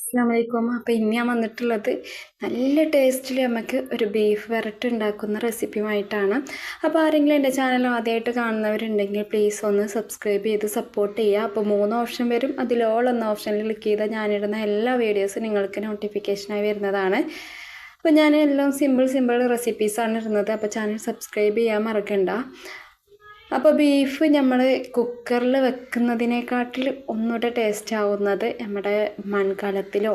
അസ്സാം വലൈക്കും അപ്പോൾ ഇന്ന് ഞാൻ വന്നിട്ടുള്ളത് നല്ല ടേസ്റ്റിൽ നമുക്ക് ഒരു ബീഫ് വരട്ട് ഉണ്ടാക്കുന്ന റെസിപ്പിയുമായിട്ടാണ് അപ്പോൾ ആരെങ്കിലും എന്റെ ചാനൽ ആദ്യമായിട്ട് കാണുന്നവരുണ്ടെങ്കിൽ പ്ലീസ് ഒന്ന് സബ്സ്ക്രൈബ് ചെയ്ത് സപ്പോർട്ട് ചെയ്യുക അപ്പോൾ മൂന്ന് ഓപ്ഷൻ വരും. അതിലോൾ എന്ന ഓപ്ഷനിൽ ക്ലിക്ക് ചെയ്താൽ ഞാനിടുന്ന എല്ലാ വീഡിയോസും നിങ്ങൾക്ക് നോട്ടിഫിക്കേഷനായി വരുന്നതാണ്. അപ്പോൾ ഞാൻ എല്ലാം സിമ്പിൾ സിമ്പിൾ റെസിപ്പീസാണ് ഇടുന്നത്. അപ്പോൾ ചാനൽ സബ്സ്ക്രൈബ് ചെയ്യാൻ മറക്കണ്ട. അപ്പോൾ ബീഫ് നമ്മൾ കുക്കറിൽ വെക്കുന്നതിനെക്കാട്ടിൽ ഒന്നുകൂടെ ടേസ്റ്റ് ആവുന്നത് നമ്മുടെ മൺകലത്തിലോ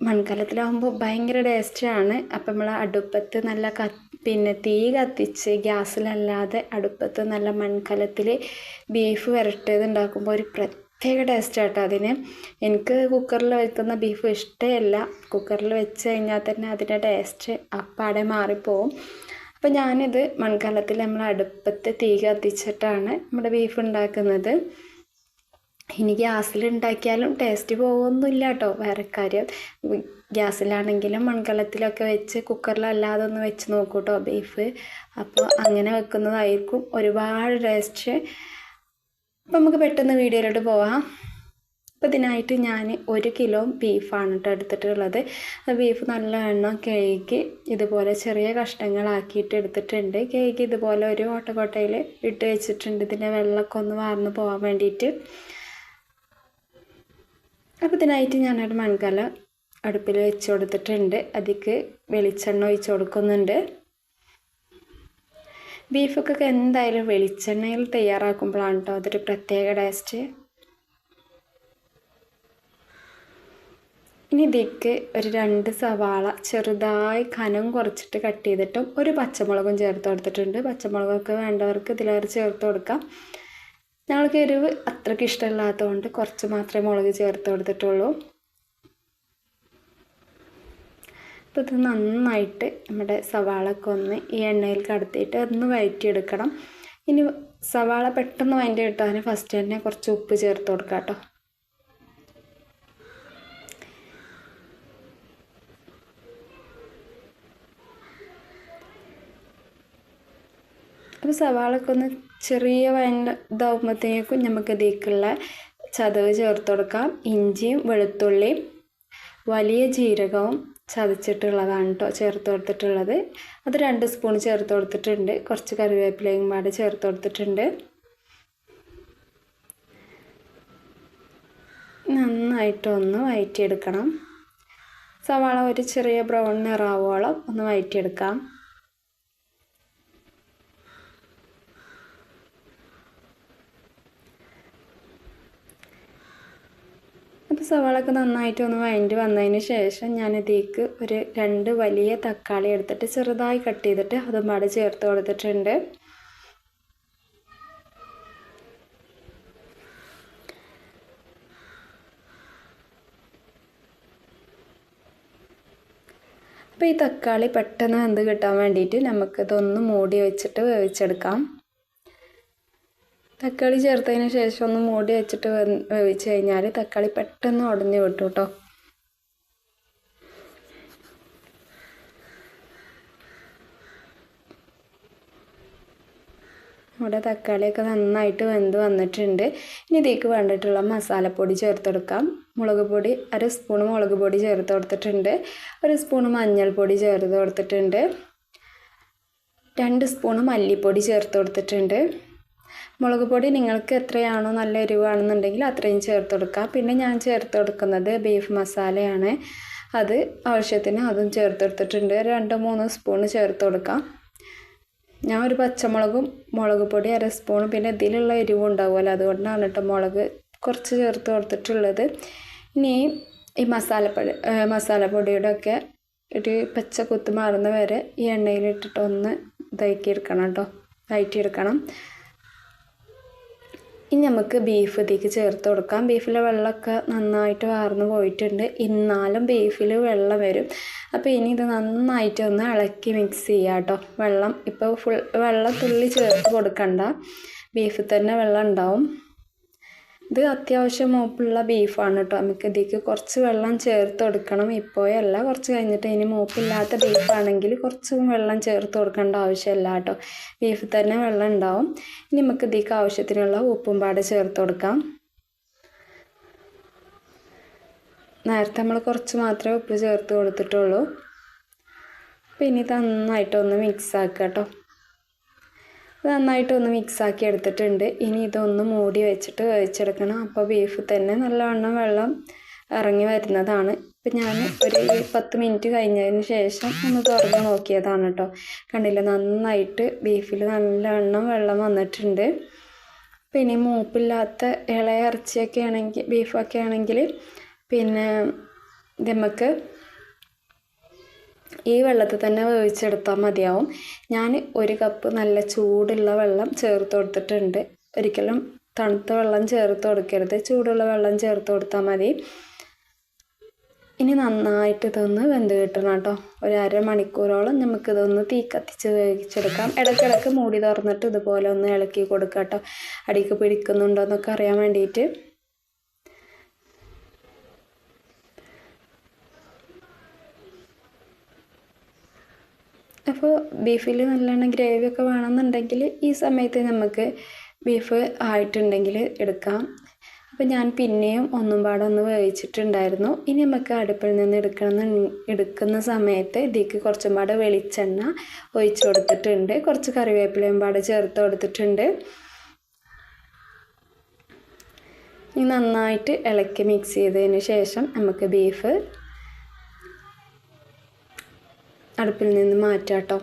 മൺകലത്തിലാവുമ്പോൾ ഭയങ്കര ടേസ്റ്റാണ് അപ്പം നമ്മൾ അടുപ്പത്ത് നല്ല ക പിന്നെ തീ കത്തിച്ച് ഗ്യാസിലല്ലാതെ അടുപ്പത്ത് നല്ല മൺകലത്തിൽ ബീഫ് വരട്ടിയത് ഉണ്ടാക്കുമ്പോൾ ഒരു പ്രത്യേക ടേസ്റ്റ് ആട്ടോ അതിന്. എനിക്ക് കുക്കറിൽ വെക്കുന്ന ബീഫ് ഇഷ്ടമല്ല കുക്കറിൽ വെച്ച് കഴിഞ്ഞാൽ തന്നെ അതിന്റെ ടേസ്റ്റ് അപ്പാടെ മാറിപ്പോവും. അപ്പോൾ ഞാനിത് മൺകലത്തിൽ നമ്മൾ അടുപ്പത്ത് തീ കത്തിച്ചിട്ടാണ് നമ്മുടെ ബീഫ് ഉണ്ടാക്കുന്നത്. ഇനി ഗ്യാസിൽ ഉണ്ടാക്കിയാലും ടേസ്റ്റ് പോകുമൊന്നുമില്ല കേട്ടോ വേറെ കാര്യം. ഗ്യാസിലാണെങ്കിലും മൺകലത്തിലൊക്കെ വെച്ച് കുക്കറിലല്ലാതെ ഒന്ന് വെച്ച് നോക്കൂ കേട്ടോ ബീഫ് അപ്പോൾ അങ്ങനെ വെക്കുന്നതായിരിക്കും. ഒരുപാട് ടേസ്റ്റ് അപ്പം നമുക്ക് പെട്ടെന്ന് വീഡിയോയിലോട്ട് പോവാം. അപ്പോൾ ഇതിനായിട്ട് ഞാൻ ഒരു കിലോ ബീഫാണ് കേട്ടോ എടുത്തിട്ടുള്ളത്. ബീഫ് നല്ല എണ്ണം കേക്ക് ഇതുപോലെ ചെറിയ കഷ്ണങ്ങളാക്കിയിട്ട് എടുത്തിട്ടുണ്ട്. കേക്ക് ഇതുപോലെ ഒരു ഓട്ടക്കോട്ടയിൽ ഇട്ട് വെച്ചിട്ടുണ്ട്. ഇതിന്റെ വെള്ളമൊക്കെ ഒന്ന് വാർന്ന് പോകാൻ വേണ്ടിയിട്ട്. അപ്പോൾ ഇതിനായിട്ട് ഞാനൊരു മൺകല അടുപ്പിൽ വെച്ച് കൊടുത്തിട്ടുണ്ട്. അതിക്ക് വെളിച്ചെണ്ണ ഒഴിച്ച് കൊടുക്കുന്നുണ്ട്. ബീഫൊക്കെ എന്തായാലും വെളിച്ചെണ്ണയിൽ തയ്യാറാക്കുമ്പോഴാണ് കേട്ടോ അതൊരു പ്രത്യേക ടേസ്റ്റ്. ഇനി ഇതിക്ക് ഒരു രണ്ട് സവാള ചെറുതായി കനം കുറച്ചിട്ട് കട്ട് ചെയ്തിട്ടും ഒരു പച്ചമുളകും ചേർത്ത് കൊടുത്തിട്ടുണ്ട്. പച്ചമുളകൊക്കെ വേണ്ടവർക്ക് ഇതിലേറെ ചേർത്ത് കൊടുക്കാം. ഞങ്ങൾക്ക് എരിവ് അത്രയ്ക്ക് ഇഷ്ടമില്ലാത്തതുകൊണ്ട് കുറച്ച് മാത്രമേ മുളക് ചേർത്ത് കൊടുത്തിട്ടുള്ളൂ. അപ്പോൾ ഇത് നന്നായിട്ട് നമ്മുടെ സവാളൊക്കെ ഒന്ന് ഈ എണ്ണയിൽ കടത്തിയിട്ട് ഒന്ന് വഴറ്റിയെടുക്കണം. ഇനി സവാള പെട്ടെന്ന് വഴറ്റി കിട്ടാൻ ഫസ്റ്റ് തന്നെ കുറച്ച് ഉപ്പ് ചേർത്ത് കൊടുക്കാം കേട്ടോ. അപ്പോൾ സവാളൊക്കെ ഒന്ന് ചെറിയ വയന ഇതാവുമ്പോഴത്തേക്കും നമുക്ക് ഇതിലേക്കുള്ള ചതവ് ചേർത്ത് കൊടുക്കാം. ഇഞ്ചിയും വെളുത്തുള്ളിയും വലിയ ജീരകവും ചതച്ചിട്ടുള്ളതാണ് കേട്ടോ ചേർത്ത് കൊടുത്തിട്ടുള്ളത്. അത് രണ്ട് സ്പൂൺ ചേർത്ത് കൊടുത്തിട്ടുണ്ട്. കുറച്ച് കറിവേപ്പിലയും പാടെ ചേർത്ത് കൊടുത്തിട്ടുണ്ട്. നന്നായിട്ടൊന്ന് വഴറ്റിയെടുക്കണം സവാള ഒരു ചെറിയ ബ്രൗൺ നിറാവോളം ഒന്ന് വഴറ്റിയെടുക്കാം അപ്പോൾ സവാളൊക്കെ നന്നായിട്ട് ഒന്ന് വഴണ്ടി വന്നതിന് ശേഷം ഞാൻ ഇതിലേക്ക് ഒരു രണ്ട് വലിയ തക്കാളി എടുത്തിട്ട് ചെറുതായി കട്ട് ചെയ്തിട്ട് അതും പാടെ ചേർത്ത് കൊടുത്തിട്ടുണ്ട്. അപ്പോൾ ഈ തക്കാളി പെട്ടെന്ന് വെന്ത് കിട്ടാൻ വേണ്ടിയിട്ട് നമുക്കിതൊന്ന് മൂടി വെച്ചിട്ട് വേവിച്ചെടുക്കാം. തക്കാളി ചേർത്തതിന് ശേഷം ഒന്ന് മൂടി വെച്ചിട്ട് വേവിച്ച് കഴിഞ്ഞാൽ തക്കാളി പെട്ടെന്ന് ഉടഞ്ഞു കിട്ടും കേട്ടോ നമ്മുടെ തക്കാളിയൊക്കെ നന്നായിട്ട് വെന്ത് വന്നിട്ടുണ്ട്. ഇനി ഇതിലേക്ക് വേണ്ടിയിട്ടുള്ള മസാലപ്പൊടി ചേർത്തെടുക്കാം. മുളക് പൊടി അര സ്പൂൺ മുളക് പൊടി ചേർത്ത് കൊടുത്തിട്ടുണ്ട്. ഒരു സ്പൂൺ മഞ്ഞൾപ്പൊടി ചേർത്ത് കൊടുത്തിട്ടുണ്ട്. രണ്ട് സ്പൂൺ മല്ലിപ്പൊടി ചേർത്ത് കൊടുത്തിട്ടുണ്ട്. മുളക് പൊടി നിങ്ങൾക്ക് എത്രയാണോ നല്ല എരിവാണെന്നുണ്ടെങ്കിൽ അത്രയും ചേർത്ത് കൊടുക്കാം. പിന്നെ ഞാൻ ചേർത്ത് കൊടുക്കുന്നത് ബീഫ് മസാലയാണ് അത് ആവശ്യത്തിന് അതും ചേർത്ത് കൊടുത്തിട്ടുണ്ട്. രണ്ട് മൂന്ന് സ്പൂൺ ചേർത്ത് കൊടുക്കാം. ഞാൻ ഒരു പച്ചമുളകും മുളക് പൊടി അര സ്പൂണും പിന്നെ ഇതിലുള്ള എരിവും ഉണ്ടാവുമല്ലോ അതുകൊണ്ടാണ് കേട്ടോ മുളക് കുറച്ച് ചേർത്ത് കൊടുത്തിട്ടുള്ളത്. ഇനി ഈ മസാലപ്പൊടി മസാലപ്പൊടിയുടെ ഒക്കെ ഒരു പച്ച കുത്ത് വരെ ഈ എണ്ണയിലിട്ടിട്ട് ഒന്ന് ഇതാക്കിയെടുക്കണം കേട്ടോ. വഴറ്റിയെടുക്കണം ഇനി നമുക്ക് ബീഫ് ഇതിലേക്ക് ചേർത്ത് കൊടുക്കാം. ബീഫിലെ വെള്ളമൊക്കെ നന്നായിട്ട് വാർന്ന് പോയിട്ടുണ്ട്. എന്നാലും ബീഫിൽ വെള്ളം വരും. അപ്പോൾ ഇനി ഇത് നന്നായിട്ട് ഒന്ന് ഇളക്കി മിക്സ് ചെയ്യാം കേട്ടോ. വെള്ളം ഇപ്പോൾ ഫുൾ വെള്ളം തുള്ളി ചേർത്ത് കൊടുക്കണ്ട. ബീഫിൽ തന്നെ വെള്ളം ഉണ്ടാവും. ഇത് അത്യാവശ്യം മൂപ്പുള്ള ബീഫാണ് കേട്ടോ നമുക്ക് ഇതിലേക്ക് കുറച്ച് വെള്ളം ചേർത്ത് കൊടുക്കണം. ഇപ്പോഴല്ല കുറച്ച് കഴിഞ്ഞിട്ട് ഇനി മൂപ്പില്ലാത്ത ബീഫാണെങ്കിൽ കുറച്ച് വെള്ളം ചേർത്ത് കൊടുക്കേണ്ട ആവശ്യമില്ല കേട്ടോ ബീഫ് തന്നെ വെള്ളം ഉണ്ടാവും. ഇനി നമുക്ക് ഇതിലേക്ക് ആവശ്യത്തിനുള്ള ഉപ്പും പാടെ ചേർത്ത് കൊടുക്കാം. നേരത്തെ നമ്മൾ കുറച്ച് മാത്രമേ ഉപ്പ് ചേർത്ത് കൊടുത്തിട്ടുള്ളൂ. പിന്നെ ഇത് നന്നായിട്ടൊന്ന് മിക്സ് ആക്കുക കേട്ടോ നന്നായിട്ടൊന്ന് മിക്സാക്കി എടുത്തിട്ടുണ്ട്. ഇനി ഇതൊന്ന് മൂടി വെച്ചിട്ട് വേവിച്ചെടുക്കണം. അപ്പോൾ ബീഫ് തന്നെ നല്ലവണ്ണം വെള്ളം ഇറങ്ങി വരുന്നതാണ്. ഇപ്പം ഞാൻ ഒരു പത്ത് മിനിറ്റ് കഴിഞ്ഞതിന് ശേഷം ഒന്ന് തുറന്ന് നോക്കിയതാണ് കേട്ടോ കണ്ടില്ല? നന്നായിട്ട് ബീഫിൽ നല്ലവണ്ണം വെള്ളം വന്നിട്ടുണ്ട്. പിന്നെ മൂപ്പില്ലാത്ത ഇളയ ഇറച്ചിയൊക്കെ ആണെങ്കിൽ ബീഫൊക്കെ ആണെങ്കിൽ പിന്നെ നമുക്ക് ഈ വെള്ളത്തിൽ തന്നെ വേവിച്ചെടുത്താൽ മതിയാവും. ഞാൻ ഒരു കപ്പ് നല്ല ചൂടുള്ള വെള്ളം ചേർത്ത് കൊടുത്തിട്ടുണ്ട്. ഒരിക്കലും തണുത്ത വെള്ളം ചേർത്ത് കൊടുക്കരുത്. ചൂടുള്ള വെള്ളം ചേർത്ത് കൊടുത്താൽ മതി. ഇനി നന്നായിട്ട് ഇതൊന്ന് വെന്ത് കിട്ടണം കേട്ടോ. ഒരു അരമണിക്കൂറോളം നമുക്കിതൊന്ന് തീ കത്തിച്ച് വേവിച്ചെടുക്കാം. ഇടയ്ക്കിടയ്ക്ക് മൂടി തുറന്നിട്ട് ഇതുപോലെ ഒന്ന് ഇളക്കി കൊടുക്കാം കേട്ടോ. അടിക്ക് പിടിക്കുന്നുണ്ടോ എന്നൊക്കെ അറിയാൻ വേണ്ടിയിട്ട്. അപ്പോൾ ബീഫിൽ നല്ലോണം ഗ്രേവിയൊക്കെ വേണമെന്നുണ്ടെങ്കിൽ ഈ സമയത്ത് നമുക്ക് ബീഫ് ആയിട്ടുണ്ടെങ്കിൽ എടുക്കാം. അപ്പോൾ ഞാൻ പിന്നെയും ഒന്നും പാടെ ഒന്ന് വേവിച്ചിട്ടുണ്ടായിരുന്നു. ഇനി നമുക്ക് അടുപ്പിൽ നിന്ന് എടുക്കണം എടുക്കുന്ന സമയത്ത് ഇതിക്ക് കുറച്ചും പാടെ വെളിച്ചെണ്ണ ഒഴിച്ചു കൊടുത്തിട്ടുണ്ട്. കുറച്ച് കറിവേപ്പിലയും പാടെ ചേർത്ത് കൊടുത്തിട്ടുണ്ട്. ഇനി നന്നായിട്ട് ഇളക്കി മിക്സ് ചെയ്തതിന് ശേഷം നമുക്ക് ബീഫ് അടുപ്പിൽ നിന്ന് മാറ്റാം കേട്ടോ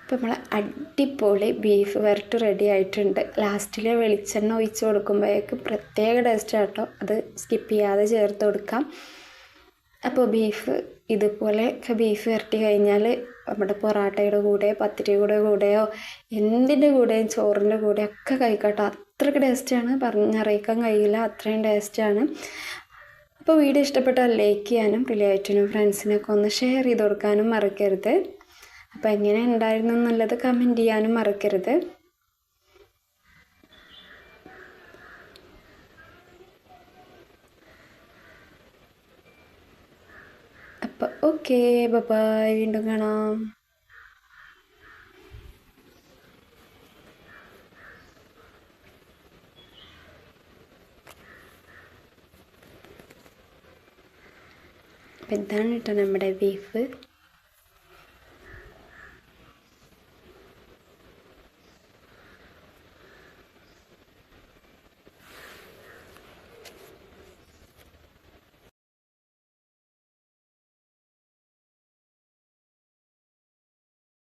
അപ്പോൾ നമ്മൾ അടിപൊളി ബീഫ് വരട്ട് റെഡി ആയിട്ടുണ്ട്. ലാസ്റ്റിൽ വെളിച്ചെണ്ണ ഒഴിച്ച് കൊടുക്കുമ്പോഴേക്ക് പ്രത്യേക ടേസ്റ്റ് കേട്ടോ അത് സ്കിപ്പ് ചെയ്യാതെ ചേർത്ത് കൊടുക്കാം. അപ്പോൾ ബീഫ് ഇതുപോലെ ബീഫ് വരട്ടി കഴിഞ്ഞാൽ നമ്മുടെ പൊറാട്ടയുടെ കൂടെ പത്തിരിയുടെ കൂടെയോ എന്തിന്റെ കൂടെയും ചോറിന്റെ കൂടെ ഒക്കെ കഴിക്കട്ടോ. അത്രയ്ക്ക് ടേസ്റ്റാണ് പറഞ്ഞറിയിക്കാൻ കഴിയില്ല. അത്രയും ടേസ്റ്റാണ് അപ്പോൾ വീഡിയോ ഇഷ്ടപ്പെട്ടാൽ ലൈക്ക് ചെയ്യാനും റിലേറ്റീവിനും ഫ്രണ്ട്സിനൊക്കെ ഒന്ന് ഷെയർ ചെയ്ത് കൊടുക്കാനും മറക്കരുത്. അപ്പോൾ എങ്ങനെ ഉണ്ടായിരുന്നു എന്നുള്ളത് കമന്റ് ചെയ്യാനും മറക്കരുത്. അപ്പോൾ ഓക്കെ ബൈ വീണ്ടും കാണാം. അപ്പം ഇതാണ് കേട്ടോ നമ്മുടെ ബീഫ്.